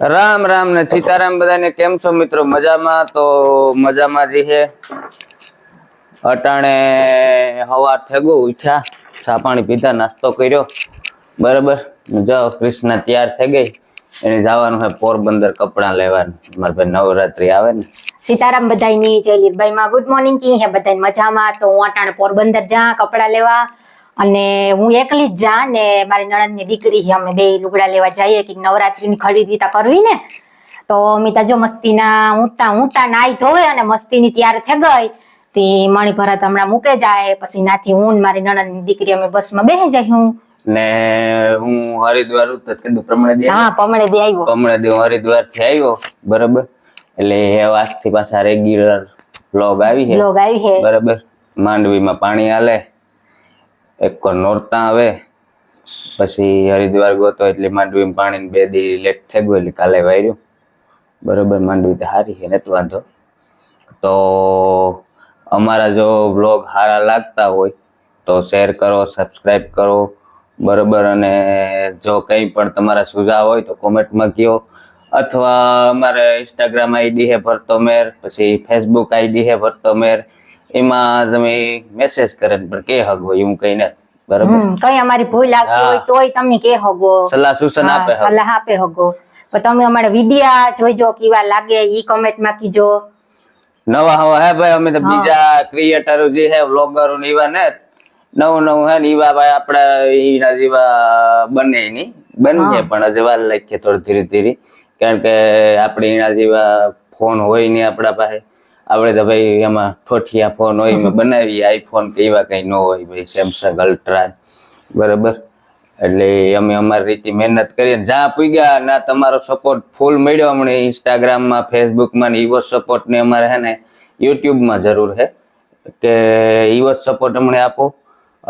રામ રામ ને સીતારામ બધાને કેમ છો મિત્રો? મજામાં? તો મજામાં જ છે અટાણે હવાર થેગો ઉઠ્યા. ચા પાણી પીધા, નાસ્તો કર્યો. બરાબર. જાઓ કૃષ્ણ તૈયાર થઈ ગઈ. એને જવાનું છે પોરબંદર કપડાં લેવાનું. મારા ભાઈ નવરાત્રી આવે ને. સીતારામ બધાયની જય લીરબાઈ માં ગુડ મોર્નિંગ કી હે બધાય મજામાં? તો હું અટાણે પોરબંદર જા, કપડા લેવા. અને હું એકલી જ જા ને મારી નણંદની દીકરી અમે બે લુગડા લેવા જઈએ કે નવરાત્રીની ખરીદી તા કરવી ને. તો અમિતા જો મસ્તીના ઊંતા ઊંતા નાઈ ધોવે અને મસ્તીની તૈયાર થઈ ગઈ તે મણી ભરત હમણાં મૂકે જાય પછી નાથી હું મારી નણંદની દીકરી અમે બસમાં બેસી જાય હું ને હું હરિદ્વાર કીધું પ્રમાણે દે. હા પમણે દે આવ્યો. કમળે દે હરિદ્વારથી આવ્યો બરાબર? એટલે એ આજથી પાછા રેગ્યુલર લોગ આવી છે. લોગ આવી હે બરાબર? માંડવીમાં પાણી હાલે એક નોરતા આવે, પછી હરિદ્વાર ગોતો એટલે માંડવીમાં પાણી બે દી લેટ થઈ ગયું એટલે કાલે વાર્યું બરાબર, માંડવી તો સારી છે, નથી વાંધો. તો અમારા જો બ્લોગ સારા લાગતા હોય તો શેર કરો સબસ્ક્રાઈબ કરો. બરાબર, અને જો કંઈ પણ તમારા સુઝાવ હોય તો કોમેન્ટમાં કહો અથવા અમારે ઇન્સ્ટાગ્રામ આઈડી હે ભરતો મેર, પછી ફેસબુક આઈડી હે ભરતો મેર. એમાં તમે મેસેજ કરે પણ કે હગો એવું કઈ ને બરાબર? કઈ અમારી ભૂલ લાગતી હોય તોય તમે કે હગો. સલાહ સૂચન આપે સલાહ આપે હગો. પણ તમે અમારા વિડિયા જોઈજો કેવા લાગે ઈ કોમેન્ટમાં કીજો. નવા હવા હે ભાઈ અમે તો બીજા ક્રિએટરો જે હે વ્લોગરો ને એવા ને નવું નવું હે ને એવા ભાઈ આપડા એના જેવા બને નહીં બનીએ પણ હજી વાર લાગીએ થોડી ધીરે ધીરે. કારણ કે આપણે એના જેવા ફોન હોય નહીં આપણા પાસે. આપણે તો ભાઈ એમાં ઠોઠિયા ફોન હોય, એમાં બનાવીએ આઈફોન કે એવા કંઈ ન હોય ભાઈ સેમસંગ અલ્ટ્રા બરાબર? એટલે અમે અમારી રીતે મહેનત કરીએ જ્યાં પૂગ્યા, ના તમારો સપોર્ટ ફૂલ મળ્યો અમને ઇન્સ્ટાગ્રામમાં ફેસબુકમાં ને એવો સપોર્ટ ને અમારે હે ને યુટ્યુબમાં જરૂર છે કે એવો સપોર્ટ અમને આપો.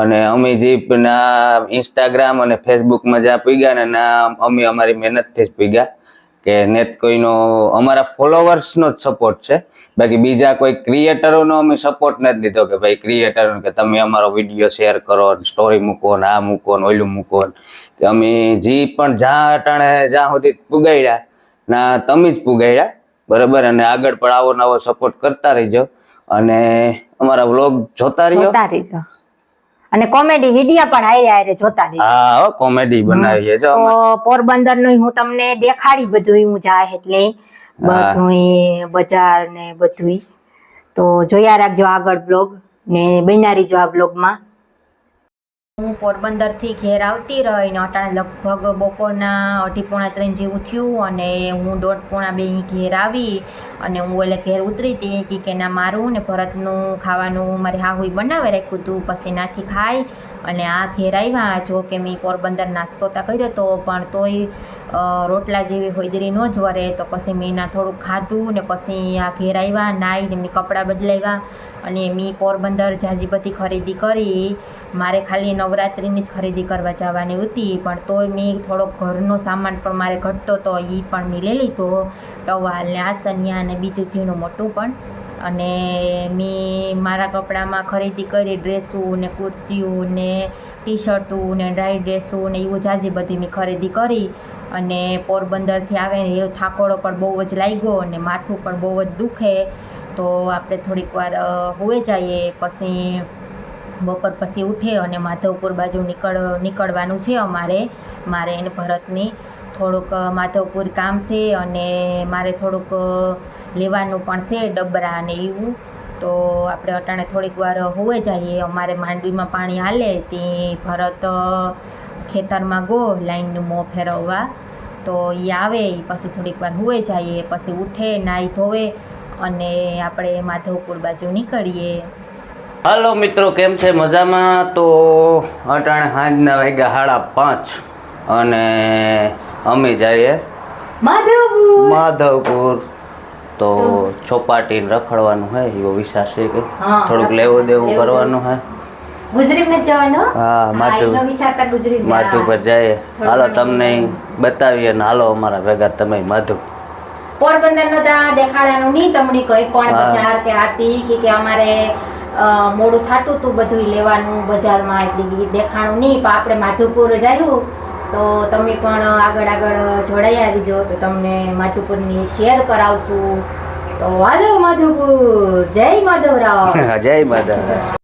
અને અમે જે ના ઇન્સ્ટાગ્રામ અને ફેસબુકમાં જ્યાં પૂગ્યા ને ના અમે અમારી મહેનતથી જ પૂગ્યા. કે નેત કોઈનો, અમારા ફોલોવર્સનો જ સપોર્ટ છે. બાકી બીજા કોઈ ક્રિએટરોનો અમે સપોર્ટ નથી દીધો કે ભાઈ ક્રિએટરો કે તમે અમારો વીડિયો શેર કરો સ્ટોરી મૂકો ને આ મૂકો ને ઓલું મૂકો કે અમે જે પણ જ્યાં અટાણે જ્યાં સુધી પુગાડ્યા ના તમે જ પુગાડ્યા બરાબર? અને આગળ પણ આવો નવો સપોર્ટ કરતા રહીજો. અને અમારા વ્લોગ જોતા રહેજો. અને કોમેડી વિડિયા પણ આયે આયે જોતા રહી હા કોમેડી બનાવીએ જો તો પોરબંદરનું હું તમને દેખાડી બધું હું જાય એટલે બધું બજાર ને બધું તો જોયા રાખજો આગળ બ્લોગ ને બનારી જો આ બ્લોગમાં હું પોરબંદરથી ઘેર આવતી રહી ને અટાણે લગભગ બપોરના અઢી પોણા ત્રણ જેવું થયું અને હું દોઢ પોણા બે ઘેર આવી અને હું એટલે ઘેર ઉતરી હતી. કે ના, મારું ને ભરતનું ખાવાનું મારી હાહુઈ બનાવે રાખ્યું હતું પછી નાથી ખાઈ અને આ ઘેર આવ્યા. જો કે મેં પોરબંદર નાસ્તો તા કર્યો હતો પણ તોય રોટલા જેવી હોઈદરી ન જ વરે તો પછી મેં ના થોડુંક ખાધું ને પછી આ ઘેર આવ્યા નાહીને મેં કપડાં બદલાવ્યા અને મેં પોરબંદર જાજી બધી ખરીદી કરી. મારે ખાલી નવરાત્રિની જ ખરીદી કરવા જવાની હતી, પણ તોય મેં થોડોક ઘરનો સામાન પણ મારે ઘટતો હતો એ પણ મેં લઈ લીધો. ટવાલ ને આસનિયા ને બીજું ઝીણું મોટું પણ. અને મેં મારા કપડામાં ખરીદી કરી ડ્રેસું ને કુર્તીઓ ને ટી શર્ટું ને ડ્રાય ડ્રેસું ને એવું જાજી બધી મેં ખરીદી કરી. અને પોરબંદરથી આવે ને એવો થાકોડો પણ બહુ જ લાગ્યો અને માથું પણ બહુ જ દુખે. તો આપણે થોડીક વાર હુએ જઈએ. પછી બપોર પછી ઉઠે અને માધવપુર બાજુ નીકળ, નીકળવાનું છે અમારે. મારે એને ભરતની થોડુંક માધવપુર કામ છે અને મારે થોડુંક લેવાનું પણ છે ડબરા અને એવું. તો આપણે અટાણે થોડીક વાર હોવે જઈએ. અમારે માંડવીમાં પાણી હાલે તે ભરત ખેતરમાં ગો, લાઈનનું મોં ફેરવવા. તો એ આવે એ પછી થોડીક વાર હોવે જઈએ, પછી ઉઠે, નાહી ધોવે અને આપણે માધવપુર બાજુ નીકળીએ. હાલો મિત્રો કેમ છે મજામાં? તો અટાણે સાંજના વાગ્યા સાડા પાંચ અને અમે જઈએ માધવપુર. માધવપુર. તો ચોપાટી રખડવાનું હોય એવો વિચાર છે કે? થોડુંક લેવું દેવું કરવાનું હા. કર ગુજરી માધુ પર જઈએ હાલો તમને બતાવીએ ને હાલો અમારા ભેગા તમે માધુ પોરબંદર નો દેખાડાનું નહીં તમને કઈ પણ હા. કે આતી કે કે અમારે મોડું થતું હતું બધું લેવાનું બજારમાં એટલી દેખાણું નહીં, પણ આપણે માધવપુર જાયું, તો તમે પણ આગળ આગળ જોડાઈ આવજો, તો તમને માધુપુરની શેર કરાવશું. તો હાલો માધુપુર, જય માધવરાવ. જય Madhav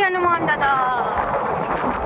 yanım onda da.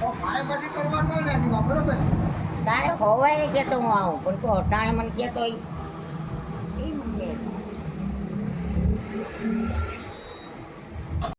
Oh, mana pasti korban mana di bawah berapa? તારે હોવાય કે તો હું આવું પણ તું અટાણે મને કહેતો એ મને